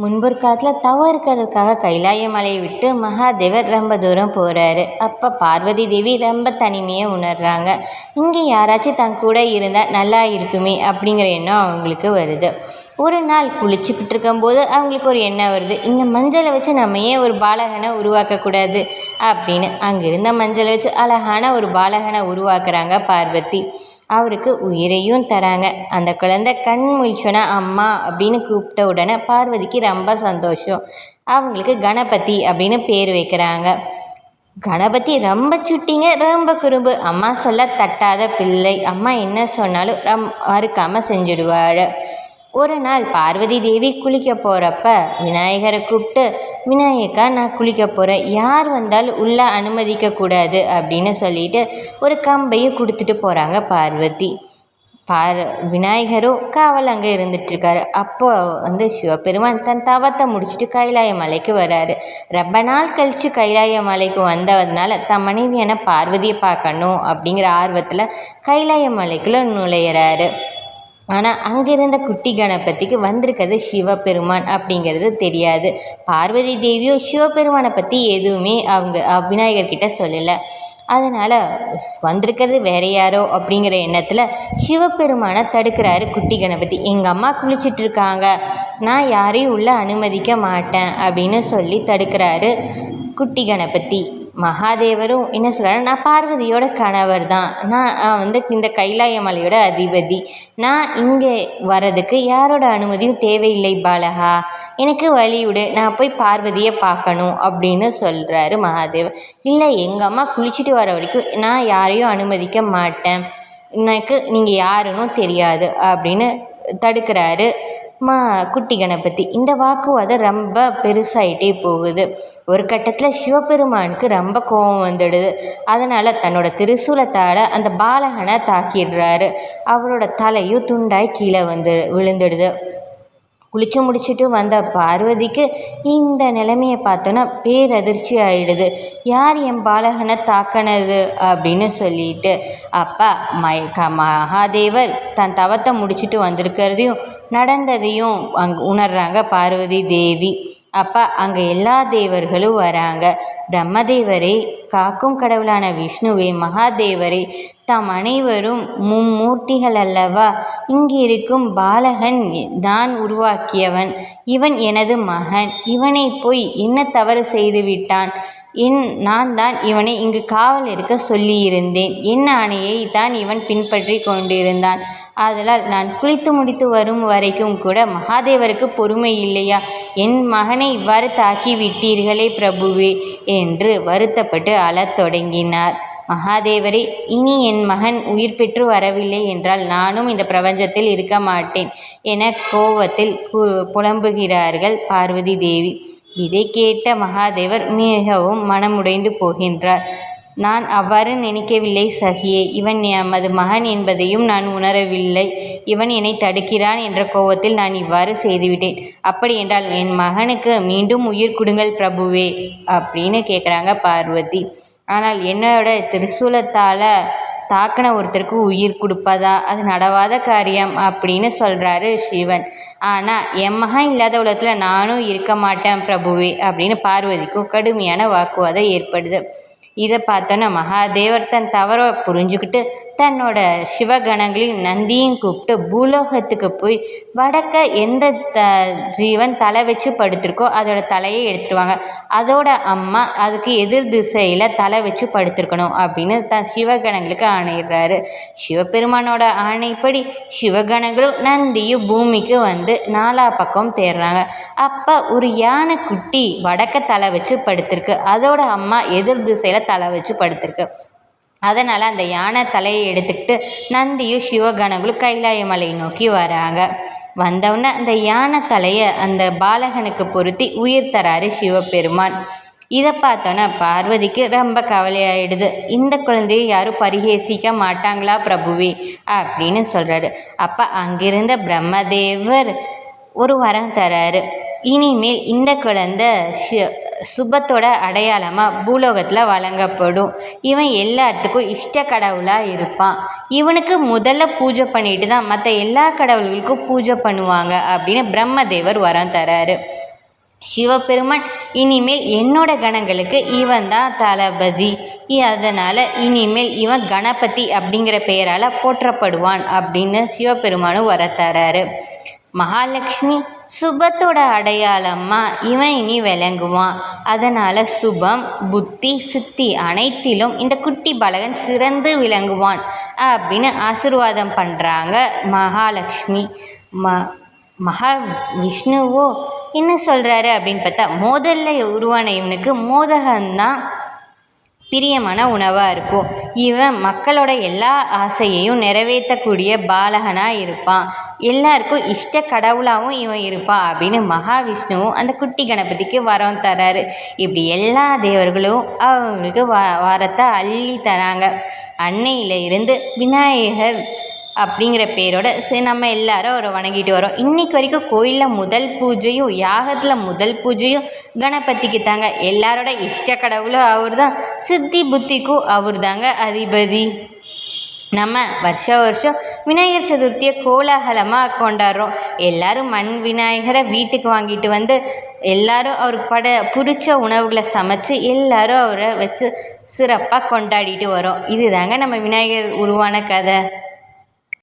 முன்பொற்காலத்தில் தவம் இருக்கிறதுக்காக கைலாய மலையை விட்டு மகாதேவர் ரொம்ப தூரம் போகிறாரு அப்போ பார்வதி தேவி ரொம்ப தனிமையை உணர்கிறாங்க இங்கே யாராச்சும் தன் கூட இருந்தால் நல்லா இருக்குமே அப்படிங்கிற எண்ணம் அவங்களுக்கு வருது. ஒரு நாள் குளிச்சுக்கிட்டு இருக்கும்போது அவங்களுக்கு ஒரு எண்ணம் வருது. இந்த மஞ்சளை வச்சு நம்ம ஏன் ஒரு பாலகனை உருவாக்கக்கூடாது அப்படின்னு அங்கே இருந்த மஞ்சளை வச்சு அழகான ஒரு பாலகனை உருவாக்குறாங்க பார்வதி. அவருக்கு உயிரையும் தராங்க. அந்த குழந்த கண் முழிச்சோன்னா அம்மா அப்படின்னு கூப்பிட்ட உடனே பார்வதிக்கு ரொம்ப சந்தோஷம். அவங்களுக்கு கணபதி அப்படின்னு பேர் வைக்கிறாங்க. கணபதி ரொம்ப சுட்டிங்க ரொம்ப குறும்பு. அம்மா சொல்ல தட்டாத பிள்ளை. அம்மா என்ன சொன்னாலும் ரம் மறுக்காமல் செஞ்சுடுவாள். ஒரு நாள் பார்வதி தேவி குளிக்க போகிறப்ப விநாயகரை கூப்பிட்டு விநாயகா நான் குளிக்க போகிறேன் யார் வந்தாலும் உள்ளே அனுமதிக்கக்கூடாது அப்படின்னு சொல்லிட்டு ஒரு கம்பையும் கொடுத்துட்டு போகிறாங்க பார்வதி. பார் விநாயகரும் காவல் அங்கே இருந்துட்டுருக்காரு. அப்போ வந்து சிவபெருமான் தன் தவத்தை முடிச்சுட்டு கைலாய மலைக்கு வராரு. ரொம்ப நாள் கழித்து கைலாய மலைக்கு வந்ததுனால தன் மனைவியான பார்வதியை பார்க்கணும் அப்படிங்கிற ஆர்வத்தில் கைலாய மலைக்குள்ளே நுழையிறாரு. ஆனால் அங்கே இருந்த குட்டி கணபதிக்கு வந்திருக்கிறது சிவபெருமான் அப்படிங்கிறது தெரியாது. பார்வதி தேவியோ சிவபெருமானை பற்றி எதுவுமே அவங்க விநாயகர்கிட்ட சொல்லலை. அதனால் வந்திருக்கிறது வேற யாரோ அப்படிங்கிற எண்ணத்தில் சிவபெருமானை தடுக்கிறாரு குட்டி கணபதி எங்கள் அம்மா குளிச்சிட்ருக்காங்க நான் யாரையும் உள்ளே அனுமதிக்க மாட்டேன் அப்படின்னு சொல்லி தடுக்கிறாரு குட்டி கணபதி மகாதேவரும் என்ன சொல்கிறாரு நான் பார்வதியோட கணவர் தான் நான் வந்து இந்த கைலாய மலையோட அதிபதி. நான் இங்கே வர்றதுக்கு யாரோட அனுமதியும் தேவையில்லை பாலகா. எனக்கு வழி நான் போய் பார்வதியை பார்க்கணும் அப்படின்னு சொல்கிறாரு மகாதேவர். இல்லை எங்கள் அம்மா குளிச்சுட்டு வர வரைக்கும் நான் யாரையும் அனுமதிக்க மாட்டேன். எனக்கு நீங்கள் யாருன்னு தெரியாது அப்படின்னு தடுக்கிறாரு மா குட்டி கணபதி இந்த வாக்குவாதம் ரொம்ப பெருசாகிட்டே போகுது. ஒரு கட்டத்தில் சிவபெருமானுக்கு ரொம்ப கோபம் வந்துடுது. அதனால் தன்னோட திரிசூலத்தால் அந்த பாலகனை தாக்கிடுறாரு. அவரோட தலையும் துண்டாய் கீழே வந்து விழுந்துடுது. குளிச்சு முடிச்சுட்டு வந்த பார்வதிக்கு இந்த நிலைமையை பார்த்தோன்னா பேரதிர்ச்சி ஆயிடுது. யார் என் பாலகனை தாக்கினது அப்படின்னு சொல்லிட்டு அப்பா மை க மகாதேவர் தன் தவத்தை முடிச்சுட்டு வந்திருக்கிறதையும் நடந்ததையும் அங் உணர்கிறாங்க பார்வதி தேவி. அப்போ அங்கே எல்லா தேவர்களும் வராங்க. பிரம்மதேவரே காக்கும் கடவுளான விஷ்ணுவே மகாதேவரே தாம் அனைவரும் மும்மூர்த்திகள் அல்லவா? இங்கிருக்கும் பாலகன் நான் உருவாக்கியவன். இவன் எனது மகன். இவனை போய் என்ன தவறு செய்துவிட்டான் என் நான் தான் இவனை இங்கு காவல் இருக்க சொல்லியிருந்தேன். என் ஆணையை தான் இவன் பின்பற்றி கொண்டிருந்தான்? ஆதலால் நான் குளித்து முடித்து வரும் வரைக்கும் கூட மகாதேவருக்கு பொறுமை இல்லையா? என் மகனை இவ்வாறு தாக்கி விட்டீர்களே பிரபுவே என்று வருத்தப்பட்டு அழத் தொடங்கினார். மகாதேவரே இனி என் மகன் உயிர் பெற்று வரவில்லை என்றால் நானும் இந்த பிரபஞ்சத்தில் இருக்க மாட்டேன் என கோவத்தில் புலம்புகிறார்கள் பார்வதி தேவி. இதை கேட்ட மகாதேவர் மிகவும் மனமுடைந்து போகின்றார். நான் அவ்வாறு நினைக்கவில்லை சகியே. இவன் எமது மகன் என்பதையும் நான் உணரவில்லை. இவன் என்னை தடுக்கிறான் என்ற கோபத்தில் நான் இவ்வாறு செய்துவிட்டேன். அப்படி என்றால் என் மகனுக்கு மீண்டும் உயிர் கொடுங்கள் பிரபுவே அப்படின்னு கேட்குறாங்க பார்வதி. ஆனால் என்னோட திரிசூலத்தால் தாக்கின ஒருத்தருக்கு உயிர் கொடுப்பதா? அது நடவாத காரியம் அப்படின்னு சொல்கிறாரு சிவன். ஆனால் என் மகன் இல்லாத உலகத்தில் நானும் இருக்க மாட்டேன் பிரபுவே அப்படின்னு பார்வதிக்கும் கடுமையான வாக்குவாதம் ஏற்படுது. இதை பார்த்தோன்னா மகாதேவர் தன் தவறை புரிஞ்சுக்கிட்டு தன்னோட சிவகணங்களையும் நந்தியும் கூப்பிட்டு பூலோகத்துக்கு போய் வடக்க எந்த த ஜீவன் தலை வச்சு படுத்திருக்கோ அதோட தலையை எடுத்துருவாங்க. அதோட அம்மா அதுக்கு எதிர் திசையில் தலை வச்சு படுத்திருக்கணும் அப்படின்னு த சிவகணங்களுக்கு ஆணையிடுறாரு. சிவபெருமானோட ஆணைப்படி சிவகணங்களும் நந்தியும் பூமிக்கு வந்து நாலா பக்கம் தேடுறாங்க அப்போ ஒரு யானை குட்டி வடக்க தலை வச்சு படுத்திருக்கு. அதோட அம்மா எதிர் திசையில் தலை வச்சு படுத்திருக்கு. அதனால் அந்த யானை தலையை எடுத்துக்கிட்டு நந்தியும் சிவகணங்களும் கைலாய மலையை நோக்கி வராங்க. வந்தவுடனே அந்த யானை தலையை அந்த பாலகனுக்கு பொருத்தி உயிர் தராரு சிவபெருமான். இதை பார்த்தோன்னே பார்வதிக்கு ரொம்ப கவலையாயிடுது. இந்த குழந்தையை யாரும் பரிகேசிக்க மாட்டாங்களா பிரபுவே? அப்படின்னு சொல்கிறாரு அப்போ அங்கிருந்த பிரம்மதேவர் ஒரு வரம் தராரு. இனிமேல் இந்த குழந்த சுபத்தோட அடையாளமாக பூலோகத்தில் வழங்கப்படும். இவன் எல்லாத்துக்கும் இஷ்ட கடவுளாக இருப்பான். இவனுக்கு முதல்ல பூஜை பண்ணிட்டு தான் மற்ற எல்லா கடவுள்களுக்கும் பூஜை பண்ணுவாங்க அப்படின்னு பிரம்மதேவர் வரம் தராரு. சிவபெருமான் இனிமேல் என்னோட கணங்களுக்கு இவன் தான் தளபதி. அதனால் இனிமேல் இவன் கணபதி அப்படிங்கிற பெயரால் போற்றப்படுவான் அப்படின்னு சிவபெருமானும் வர மகாலட்சுமி சுபத்தோட அடையாளமாக இவன் இனி விளங்குவான். அதனால் சுபம் புத்தி சித்தி அனைத்திலும் இந்த குட்டி பாலகன் சிறந்து விளங்குவான் அப்படின்னு ஆசிர்வாதம் பண்ணுறாங்க மகாலட்சுமி. ம மகா விஷ்ணுவோ என்ன சொல்கிறாரு அப்படின்னு பார்த்தா மோதல்ல உருவான இவனுக்கு மோதகம்தான் பிரியமான உணவாக இருக்கும். இவன் மக்களோட எல்லா ஆசையையும் நிறைவேற்றக்கூடிய பாலகனாக இருப்பான். எல்லாருக்கும் இஷ்ட கடவுளாகவும் இவன் இருப்பான் அப்படின்னு மகாவிஷ்ணுவும் அந்த குட்டி கணபதிக்கு வரம் தராரு. இப்படி எல்லா தேவர்களும் அவங்களுக்கு வ வரத்தை அள்ளி தராங்க. அன்னையில இருந்து விநாயகர் அப்படிங்கிற பேரோட சரி நம்ம எல்லாரும் அவரை வணங்கிட்டு வரோம். இன்னைக்கு வரைக்கும் கோயிலில் முதல் பூஜையும் யாகத்தில் முதல் பூஜையும் கணபதிக்கு தாங்க. எல்லாரோட இஷ்ட கடவுளும் அவர் தான் சித்தி புத்திக்கும் அவர் தாங்க அதிபதி. நம்ம வருஷ வருஷம் விநாயகர் சதுர்த்தியை கோலாகலமாக கொண்டாடுறோம். எல்லாரும் மண் விநாயகரை வீட்டுக்கு வாங்கிட்டு வந்து எல்லாரும் அவருக்கு பட பிடிச்ச உணவுகளை சமைச்சு எல்லாரும் அவரை வச்சு சிறப்பாக கொண்டாடிட்டு வரோம். இதுதாங்க நம்ம விநாயகர் உருவான கதை.